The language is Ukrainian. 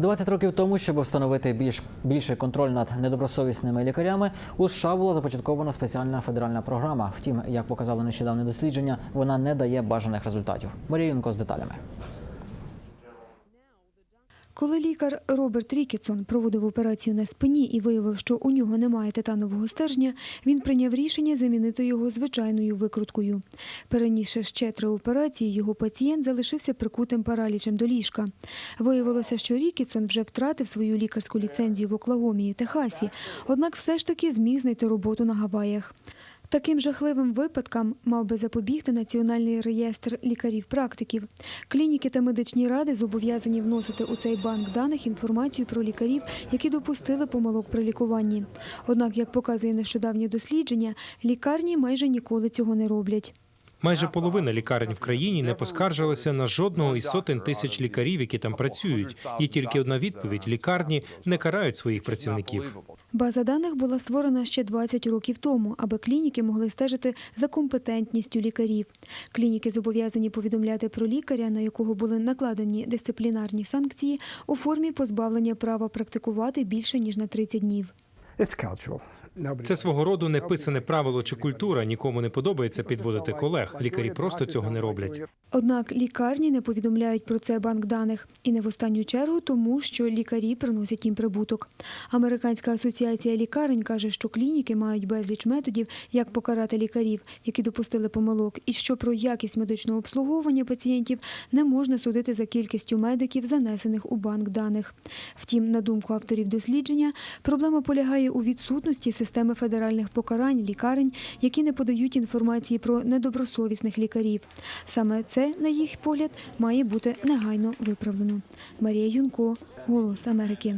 20 років тому, щоб встановити більш більший контроль над недобросовісними лікарями, у США була започаткована спеціальна федеральна програма. Втім, як показало нещодавне дослідження, вона не дає бажаних результатів. Марія Юнко з деталями. Коли лікар Роберт Рікетсон проводив операцію на спині і виявив, що у нього немає титанового стержня, він прийняв рішення замінити його звичайною викруткою. Перенісши ще три операції, його пацієнт залишився прикутим паралічем до ліжка. Виявилося, що Рікетсон вже втратив свою лікарську ліцензію в Оклагомі і Техасі, однак все ж таки зміг знайти роботу на Гаваях. Таким жахливим випадкам мав би запобігти Національний реєстр лікарів-практиків. Клініки та медичні ради зобов'язані вносити у цей банк даних інформацію про лікарів, які допустили помилок при лікуванні. Однак, як показує нещодавнє дослідження, лікарні майже ніколи цього не роблять. Майже половина лікарень в країні не поскаржилася на жодного із сотень тисяч лікарів, які там працюють. Є тільки одна відповідь: лікарні не карають своїх працівників. База даних була створена ще 20 років тому, аби клініки могли стежити за компетентністю лікарів. Клініки зобов'язані повідомляти про лікаря, на якого були накладені дисциплінарні санкції у формі позбавлення права практикувати більше ніж на 30 днів. It's cultural. Це свого роду неписане правило чи культура. Нікому не подобається підводити колег. Лікарі просто цього не роблять. Однак лікарні не повідомляють про це банк даних і не в останню чергу тому, що лікарі приносять їм прибуток. Американська асоціація лікарень каже, що клініки мають безліч методів, як покарати лікарів, які допустили помилок, і що про якість медичного обслуговування пацієнтів не можна судити за кількістю медиків, занесених у банк даних. Втім, на думку авторів дослідження, проблема полягає у відсутності системи федеральних покарань лікарень, які не подають інформації про недобросовісних лікарів. Саме це, на їх погляд, має бути негайно виправлено. Марія Юнко, Голос Америки.